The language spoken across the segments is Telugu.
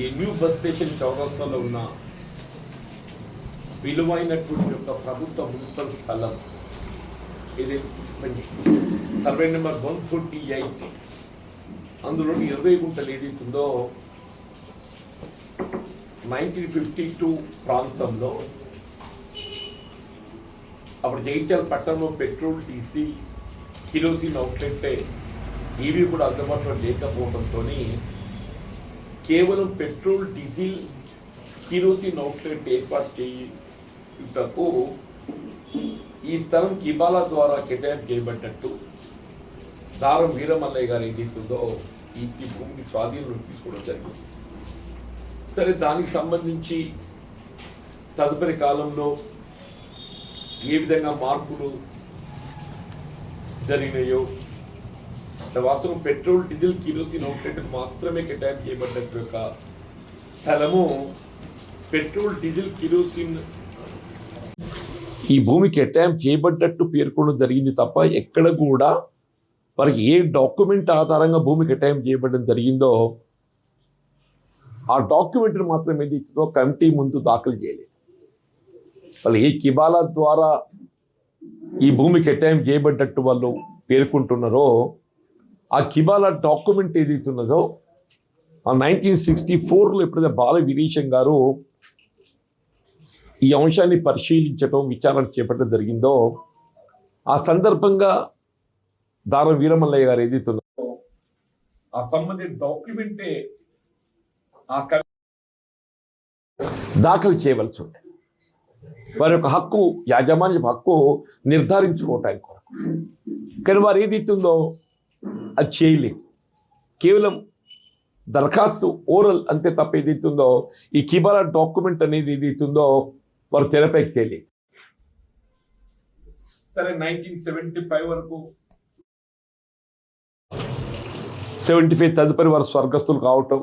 ఈ న్యూ బస్ స్టేషన్ చౌరస్తాలో ఉన్న విలువైనటువంటి యొక్క ప్రభుత్వ మున్సిపల్ స్థలం. ఇది survey number one forty eight. అందులో ఇరవై గుంటలు ఏదైతుందో నైన్టీన్ ఫిఫ్టీ టూ ప్రాంతంలో అప్పుడు జగిత్యాల పట్టణంలో పెట్రోల్ డీసీ కిరోసిన్ అవుట్లెట్ ఇవి కూడా అందుబాటులో లేకపోవడంతో కేవలం పెట్రోల్ డీజిల్ కిరోసిన్ అవుట్లెట్ ఏర్పాటు చేయుటకు ఈ స్థలం కిబాలా ద్వారా కేటాయింపు చేయబడ్డట్టు. దారం వీరమల్లయ్య గారు ఏదైతుందో ఈ ఈ భూమిని స్వాధీనం తీసుకోవడం జరిగింది. సరే దానికి సంబంధించి తదుపరి కాలంలో ఏ విధంగా మార్పులు జరిగినాయో వాస్తవం పెట్రోల్ డీజిల్ కిరోసిన్ అవుట్లెట్ మాత్రమే కేటాయింపు చేయబడ్డట్టు యొక్క స్థలము. పెట్రోల్ డీజిల్ కిరోసిన్ ఈ భూమి కేటాయింపు చేయబడ్డట్టు పేర్కొనడం జరిగింది తప్ప ఎక్కడ కూడా వారికి ఏ డాక్యుమెంట్ ఆధారంగా భూమి కేటాయింపు చేయబడడం జరిగిందో ఆ డాక్యుమెంట్ని మాత్రం ఏది ఇచ్చిందో కమిటీ ముందు దాఖలు చేయలేదు. వాళ్ళు ఏ కిబాలా ద్వారా ఈ భూమి కేటాయింపు చేయబడ్డట్టు వాళ్ళు పేర్కొంటున్నారో ఆ కిబాలా డాక్యుమెంట్ ఏదైతున్నదో ఆ నైన్టీన్ సిక్స్టీ ఫోర్లో ఎప్పుడైతే బాల వీరేశం గారు ఈ అంశాన్ని పరిశీలించడం విచారణ చేపట్టడం జరిగిందో ఆ సందర్భంగా దార వీరమల్లయ్య గారు ఏదైతున్నారో ఆ సంబంధిత డాక్యుమెంటే ఆ దాఖలు చేయవలసి ఉంది వారి యొక్క హక్కు యాజమాన్య హక్కు నిర్ధారించుకోవటానికి కొరకు. కానీ వారు ఏదైతుందో అది చేయలేదు. కేవలం దరఖాస్తు ఓరల్ అంతే తప్ప ఏదైతుందో ఈ కిబాలా డాక్యుమెంట్ అనేది ఏదైతుందో వారు తెరపైకి తేలేదు. సరే నైన్టీన్ సెవెంటీ ఫైవ్ వరకు. సెవెంటీ ఫైవ్ తదుపరి వారు స్వర్గస్థులు కావటం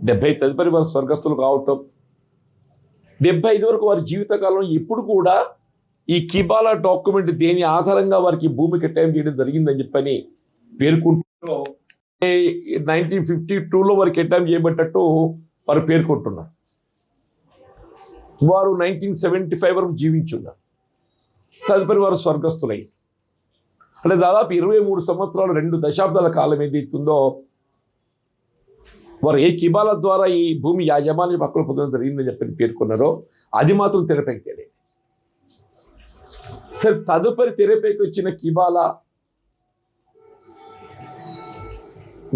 డెబ్బై తదుపరి వారు స్వర్గస్థులు కావటం డెబ్బై ఐదు వరకు వారి జీవితకాలం ఎప్పుడు కూడా ఈ కిబాలా డాక్యుమెంట్ దేని ఆధారంగా వారికి భూమి కేటాయింపు చేయడం జరిగిందని చెప్పని పేర్కొంటూ నైన్టీన్ ఫిఫ్టీ టూలో వారికి కేటాయింపు చేయబట్టట్టు వారు పేర్కొంటున్నారు. వారు నైన్టీన్ సెవెంటీ ఫైవ్ వరకు జీవించున్నారు. తదుపరి వారు స్వర్గస్థులై. అంటే దాదాపు ఇరవై మూడు సంవత్సరాలు రెండు దశాబ్దాల కాలం ఏదైతుందో వారు ఏ కిబాల ద్వారా ఈ భూమి యాజమాన్య హక్కులు పొందడం జరిగిందని చెప్పి పేర్కొన్నారో అది మాత్రం తెరపైకి తెలియదు సరే తదుపరి తెరపైకి వచ్చిన కిబాలా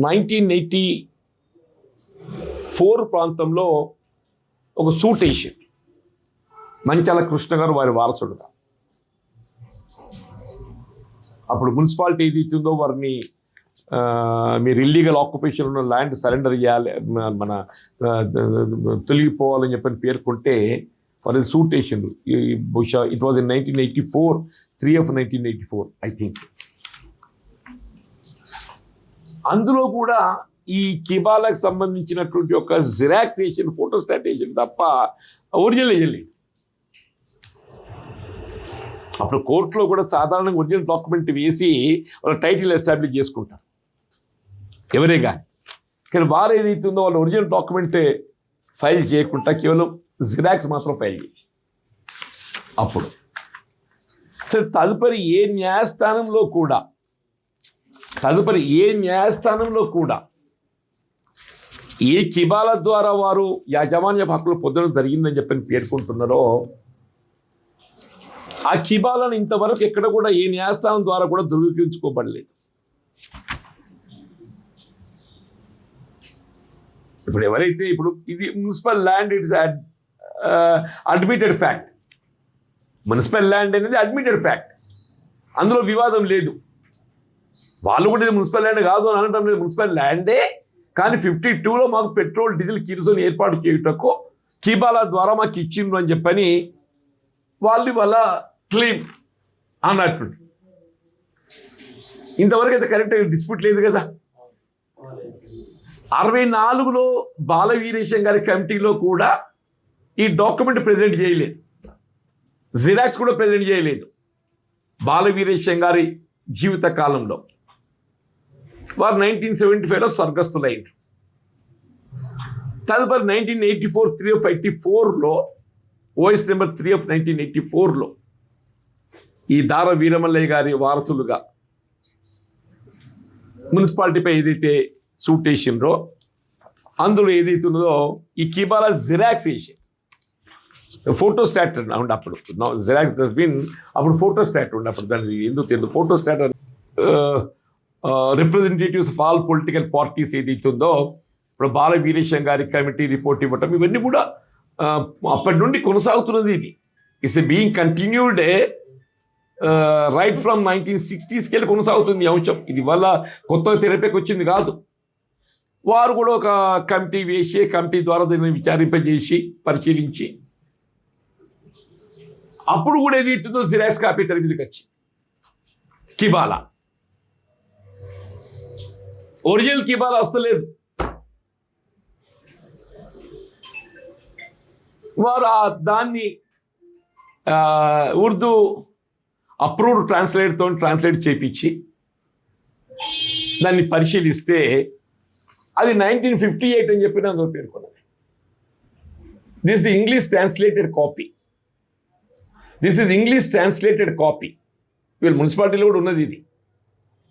నైన్టీన్ ఎయిటీ ఫోర్ ప్రాంతంలో ఒక సూట్ వేసింది మంచాల కృష్ణ గారు వారి వారసుడుగా. అప్పుడు మున్సిపాలిటీ ఏది ఇచ్చిందో వారిని మీరు ఇల్లీగల్ ఆక్యుపేషన్ ఉన్న ల్యాండ్ సరెండర్ చేయాలి మన తొలగిపోవాలని చెప్పని పేర్కొంటే వారి సూట్ వేసిండ్రు ఈ బహుశా it was in nineteen eighty four three of nineteen eighty four I think అందులో కూడా ఈ కిబాలకు సంబంధించినటువంటి ఒక జిరాక్సేషన్ ఫోటో స్టాటేషన్ తప్ప ఒరిజినల్ వేయలేదు అప్పుడు కోర్టులో కూడా సాధారణంగా ఒరిజినల్ డాక్యుమెంట్ వేసి వాళ్ళ టైటిల్ ఎస్టాబ్లిష్ చేసుకుంటారు. ఎవరే కానీ కానీ వారు ఏదైతుందో వాళ్ళ ఒరిజినల్ డాక్యుమెంట్ ఫైల్ చేయకుండా కేవలం జిరాక్స్ మాత్రం ఫైల్ చేసి. అప్పుడు. సరే తదుపరి ఏ న్యాయస్థానంలో కూడా తదుపరి ఏ న్యాయస్థానంలో కూడా ఏ కిబాల ద్వారా వారు యాజమాన్య హక్కులు పొందడం జరిగిందని చెప్పని పేర్కొంటున్నారో ఆ కిబాలను ఇంతవరకు ఎక్కడ కూడా ఏ న్యాయస్థానం ద్వారా కూడా ధృవీకరించుకోబడలేదు. ఇప్పుడు ఎవరైతే ఇప్పుడు ఇది municipal land it's admitted fact. Municipal land అనేది అడ్మిటెడ్ ఫ్యాక్ట్. అందులో వివాదం లేదు. వాళ్ళు కూడా ఇది మున్సిపల్ ల్యాండ్ కాదు అని అనటం లేదు మున్సిపల్ ల్యాండే. కానీ ఫిఫ్టీ టూలో మాకు పెట్రోల్ డీజిల్ కిరుసోని ఏర్పాటు చేయుటకు కీబాల ద్వారా మాకు ఇచ్చిండ్రు అని చెప్పని వాళ్ళు వాళ్ళ క్లెయిమ్ అన్నట్టు. ఇంతవరకు అయితే కరెక్ట్ డిస్ప్యూట్ లేదు కదా. అరవై నాలుగులో బాలవీరేశం గారి కమిటీలో కూడా ఈ డాక్యుమెంట్ ప్రజెంట్ చేయలేదు. జిరాక్స్ కూడా ప్రజెంట్ చేయలేదు. బాలవీరేశం గారి జీవిత కాలంలో. వారు నైన్టీన్ సెవెంటీ ఫైవ్లో స్వర్గస్థులయ్యారు తదుపరి nineteen eighty four three of eighty ఫోర్లో OS number three of nineteen eighty ఫోర్లో ఈ దార వీరమల్లయ్య గారి వారసులుగా మున్సిపాలిటీపై ఏదైతే సూట్ వేసిండ్రో అందులో ఏదైతే ఉన్నదో ఈ కిబాల జిరాక్స్ వేసి ఫోటో స్టాట్ ఉండే అప్పుడు. జిరాక్స్ డస్ట్బిన్ అప్పుడు ఫోటో స్టాట్ ఉండే అప్పుడు. దాన్ని ఎందుకు తెలియదు photostat representatives of all political parties ఏదైతే ఉందో ఇప్పుడు బాల వీరేశం గారి కమిటీ రిపోర్ట్ ఇవ్వటం ఇవన్నీ కూడా అప్పటి నుండి కొనసాగుతున్నది ఇది. It's being continued right from nineteen సిక్స్టీస్కి వెళ్ళి కొనసాగుతుంది ఈ అంశం. ఇది వల్ల కొత్త తెరపైకి వచ్చింది కాదు. వారు కూడా ఒక కమిటీ వేసి కమిటీ ద్వారా దీన్ని విచారింపజేసి పరిశీలించి అప్పుడు కూడా ఏది ఇస్తుందో జిరాక్స్ కాపీ తెర మీదకి వచ్చి కిబాలా. ఒరిజినల్ కిబాలా వస్తలేదు. వారు ఆ దాన్ని ఉర్దూ అప్రూవ్డ్ ట్రాన్స్లేటర్తో ట్రాన్స్లేట్ చేపించి దాన్ని పరిశీలిస్తే అది నైన్టీన్ ఫిఫ్టీ ఎయిట్ అని చెప్పి అందులో పేర్కొన్నది. This the English translated copy this is English translated copy వీళ్ళు మున్సిపాలిటీలో కూడా ఉన్నది ఇది.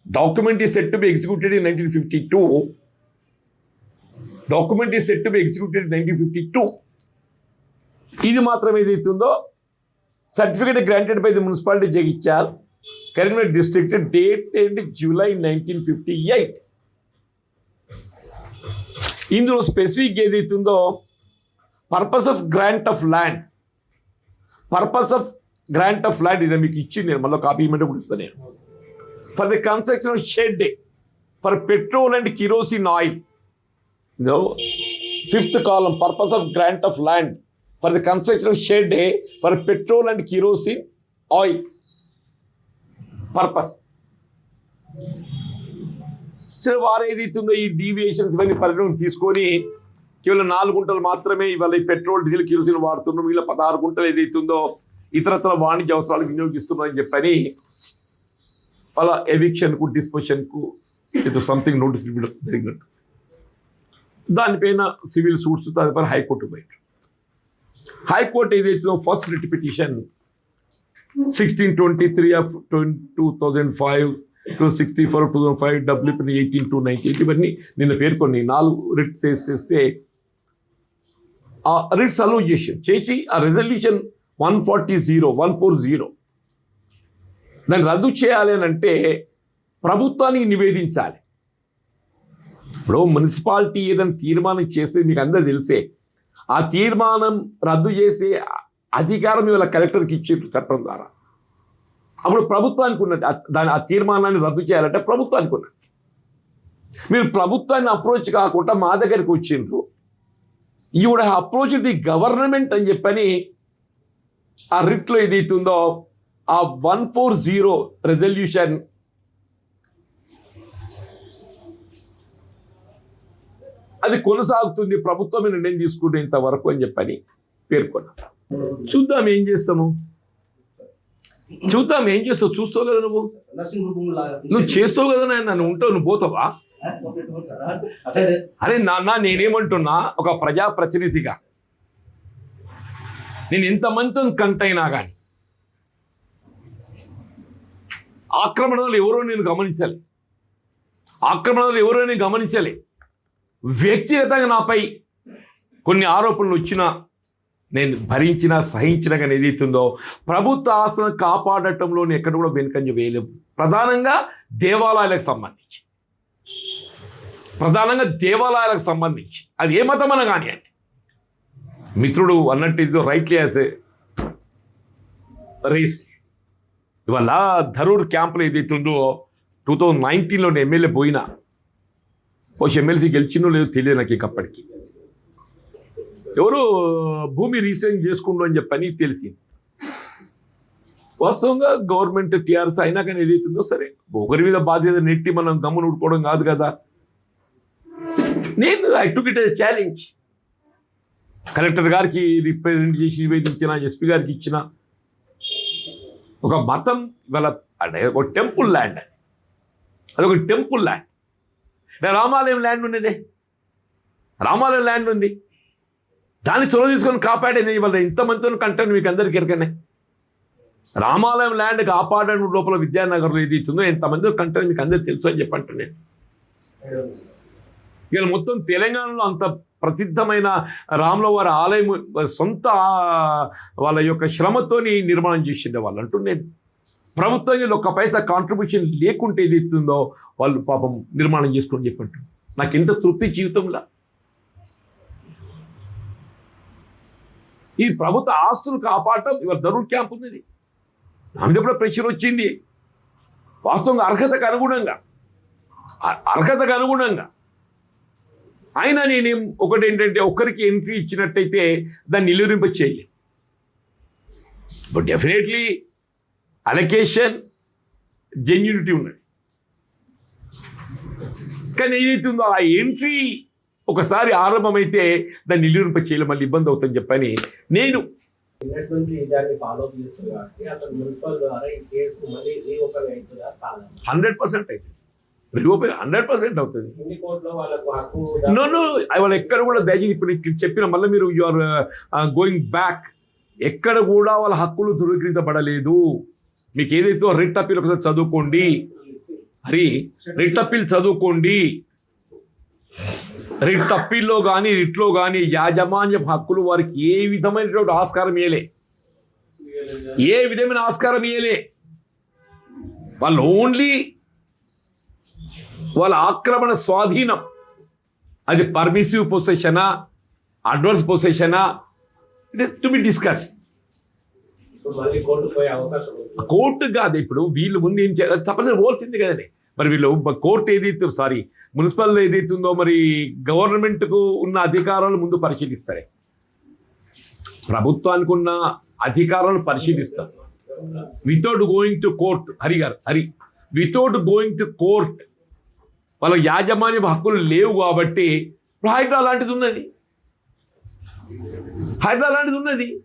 డాక్యుమెంట్ ఈ set to be executed in nineteen fifty two document ఈ set to be executed nineteen fifty two ఇది మాత్రం ఏదైతుందో certificate granted by the municipality Jagtial Karimnagar district dated July nineteen fifty eight ఇందులో స్పెసిఫిక్ ఏదైతుందో purpose of grant of land purpose of grant of land ఇది మీకు ఇచ్చింది నేను మళ్ళీ కాపీ ఇవ్వమంటే కూడా నేను. For the construction of shed for petrol and kerosene oil ఇదో fifth column purpose of grant of land for the construction of shed for petrol and kerosene oil purpose సరే వారు ఏదైతుందో ఈ డీవియేషన్స్ ఇవన్నీ పరిగణలోకి తీసుకొని కేవలం నాలుగు గుంటలు మాత్రమే ఇవాళ పెట్రోల్ డీజిల్ కిరోసిన్ వాడుతున్నాం ఇలా పదహారు గుంటలు ఏదైతుందో ఇతరత్ర వాణిజ్య అవసరాలకు వినియోగిస్తున్నారని చెప్పని అలా ఎవిక్షన్కు డిస్పోషన్కు ఇది సంథింగ్ నోటీస్ ఇవ్వడం జరిగినట్టు. దానిపైన సివిల్ సూట్స్ దానిపైన హైకోర్టు బయట హైకోర్టు ఏదైతుందో first writ petition sixteen twenty three of two thousand five two sixty four two thousand five WP eighteen two ninety ఇవన్నీ నిన్న పేర్కొని నాలుగు రిట్స్ చేస్తే ఆ రిట్స్ అలో చేసి ఆ resolution one forty zero one four zero దాన్ని రద్దు చేయాలి అని అంటే ప్రభుత్వానికి నివేదించాలి. ఇప్పుడు మున్సిపాలిటీ ఏదైనా తీర్మానం చేస్తే మీకు అందరూ తెలిసే ఆ తీర్మానం రద్దు చేసే అధికారం ఇవాళ కలెక్టర్కి ఇచ్చారు చట్టం ద్వారా. అప్పుడు ప్రభుత్వానికి ఉన్నది దాని ఆ తీర్మానాన్ని రద్దు చేయాలంటే ప్రభుత్వానికి ఉన్నది. మీరు ప్రభుత్వాన్ని అప్రోచ్ కాకుండా మా దగ్గరికి వచ్చిండ్రు. ఈవిడ అప్రోచ్ ది గవర్నమెంట్ అని చెప్పని ఆ రిట్లో ఏదైతుందో ఆ వన్ ఫోర్ జీరో రెజల్యూషన్ అది కొనసాగుతుంది. ప్రభుత్వమే నిర్ణయం తీసుకుంటే ఇంతవరకు అని చెప్పని పేర్కొన్నారు చూద్దాం ఏం చేస్తాము? చూద్దాం ఏం చేస్తావు? చూస్తావు కదా నువ్వు. నువ్వు చేస్తావు కదా నాయన? నువ్వు ఉంటావు నువ్వు పోతావా? అదే అరే నాన్న నేనేమంటున్నా? ఒక ప్రజాప్రతినిధిగా. నేను ఎంతమందితో కంటైనా కానీ ఆక్రమణలు ఎవరో నేను గమనించాలి. ఆక్రమణలు ఎవరో నేను గమనించాలి. వ్యక్తిగతంగా నాపై కొన్ని ఆరోపణలు వచ్చినా నేను భరించిన సహించిన కానీ ఏదైతుందో ప్రభుత్వ ఆస్తులను కాపాడటంలో ఎక్కడ కూడా వెనుకంజ వేయలేము. ప్రధానంగా దేవాలయాలకు సంబంధించి. ప్రధానంగా దేవాలయాలకు సంబంధించి. అది ఏ మతమన కానివ్వండి మిత్రుడు అన్నట్టు ఇదో రైట్లీ యాజ్ రేస్ ఇవాళ ధరూర్ క్యాంపులో ఏదైతుందో టూ థౌజండ్ నైన్టీన్లో నేను ఎమ్మెల్యే పోయినా. బహుశా ఎమ్మెల్సీ గెలిచినో లేదో తెలియదు నాకు ఇంకప్పటికి ఎవరు భూమి రీసెంట్ చేసుకుండు అని చెప్పని తెలిసింది. వాస్తవంగా గవర్నమెంట్ టీఆర్ఎస్ అయినా కానీ ఏదైతుందో సరే ఒకరి మీద బాధ్యత నెట్టి మనం గమ్మున ఊడుకోవడం కాదు కదా. నేను I took it challenge. Collector గారికి రిప్రజెంట్ చేసి నివేదించిన ఎస్పీ గారికి ఇచ్చిన ఒక మతం ఇవాళ అంటే ఒక టెంపుల్ ల్యాండ్ అది. అదొక టెంపుల్ ల్యాండ్. రామాలయం ల్యాండ్ ఉన్నదే. రామాలయం ల్యాండ్ ఉంది. దాన్ని చొరవ తీసుకొని కాపాడేది ఇవాళ ఇంతమందితో కంటెంట్ మీకు అందరికీ ఎరకనే రామాలయం ల్యాండ్ కాపాడడం లోపల విద్యానగర్లో ఇది ఇచ్చిందో ఎంతమంది కంటెంట్ మీకు అందరికీ తెలుసు అని చెప్పంటే ఇవాళ మొత్తం తెలంగాణలో అంత ప్రసిద్ధమైన రాములవారి ఆలయం సొంత వాళ్ళ యొక్క శ్రమతోని నిర్మాణం చేసిండే వాళ్ళు. అంటూ ప్రభుత్వం ఒక పైసా కాంట్రిబ్యూషన్ లేకుంటే ఏది ఇస్తుందో వాళ్ళు పాపం నిర్మాణం చేసుకొని చెప్పంటు నాకు ఎంత తృప్తి జీవితంలో. ఈ ప్రభుత్వ ఆస్తులు కాపాడటం ఇవాళ ధరుడు క్యాంప్ ఉంది నా కూడా ప్రెషర్ వచ్చింది. వాస్తవంగా అర్హతకు అనుగుణంగా. అర్హతకు అనుగుణంగా. అయినా నేనేం ఒకటి ఏంటంటే ఒక్కరికి ఎంట్రీ ఇచ్చినట్టయితే దాన్ని నిలువరింప చేయలేదు బట్ డెఫినెట్లీ అలొకేషన్ జెన్యూనిటీ ఉన్నది. కానీ ఏదైతుందో ఆ ఎంట్రీ ఒకసారి ఆరంభమైతే దాన్ని నిలువరింప చేయలేదు మళ్ళీ ఇబ్బంది అవుతుందని చెప్పని నేను హండ్రెడ్ పర్సెంట్ అవుతుంది రీఓపెన్ హండ్రెడ్ పర్సెంట్ అవుతుంది. నో నో వాళ్ళు ఎక్కడ కూడా దయచేసి ఇప్పుడు నీకు చెప్పిన మళ్ళీ మీరు యు ఆర్ గోయింగ్ బ్యాక్ ఎక్కడ కూడా వాళ్ళ హక్కులు ధృవీకరించబడలేదు. మీకు ఏదైతే రిట్ అప్పీల్ ఒకసారి చదువుకోండి. హరి రిట్ అప్పీల్ చదువుకోండి. రిట్ అప్పీల్లో కానీ రిట్లో కానీ యాజమాన్య హక్కులు వారికి ఏ విధమైనటువంటి ఆస్కారం ఇయ్యలే. ఏ విధమైన ఆస్కారం ఇయ్యలే. వాళ్ళు ఓన్లీ వాళ్ళ ఆక్రమణ స్వాధీనం. అది పర్మిసివ్ పొసెషనా advance పొసెషనా it is to be discuss court కాదు ఇప్పుడు వీళ్ళు ముందు ఏం చేయాలి? తప్పనిసరి పోల్సింది కదండి. మరి వీళ్ళు కోర్టు ఏదైతే సారీ మున్సిపల్ ఏదైతుందో మరి గవర్నమెంట్కు ఉన్న అధికారాలు ముందు పరిశీలిస్తారు. ప్రభుత్వానికి ఉన్న అధికారాలు పరిశీలిస్తారు without going to court Hari garu Hari without going to court వాళ్ళ యాజమాన్య హక్కులు లేవు కాబట్టి ఇప్పుడు హైడ్రా లాంటిది ఉన్నది. హైడ్రా లాంటిది ఉన్నది.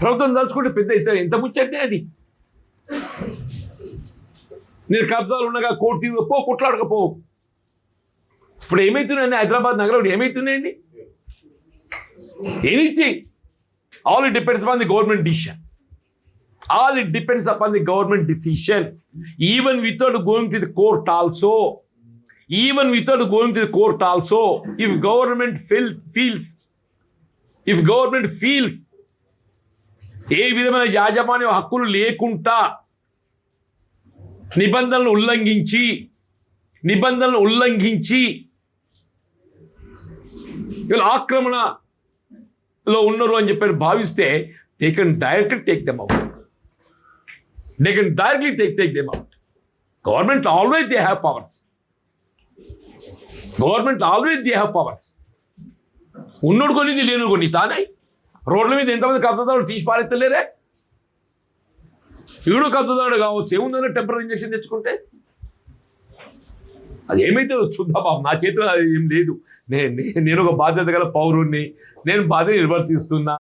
ప్రభుత్వం తలుచుకుంటే పెద్ద ఇస్తారు. ఎంత ముచ్చటే అది. నేను కబ్జాలు ఉండగా కోర్టు తీసుకుపో పో కొట్లాడకపో. ఇప్పుడు ఏమవుతున్నాయండి హైదరాబాద్ నగరంలో ఏమైతున్నాయండి? Anything all it depends on the government decision all it depends upon the government decision even without going to the court also even without going to the court also if government feel feels if government feels ఏ విధమైన యాజమాన్య హక్కులు లేకుండా నిబంధనలు ఉల్లంఘించి నిబంధనలు ఉల్లంఘించి వీళ్ళు ఆక్రమణలో ఉన్నారు అని చెప్పారు భావిస్తే they can direct take them out They can directly take, take them out. Government always they have powers. Government always they have powers ఉన్నోడు కొనిది లేనుడు కొన్ని తానే. రోడ్ల మీద ఎంతమంది కబ్జదాడు తీసి పారెత్తలేరే? ఈడు కబ్జదాడు కావచ్చు ఏముందన్న టెంపరీ ఇంజక్షన్ తెచ్చుకుంటే? అది ఏమైతే చూద్దా బాబు నా చేతిలో అది ఏం లేదు. నేను నేను ఒక బాధ్యత గల పౌరుణ్ణి నేను బాధ్యత నిర్వర్తిస్తున్నా.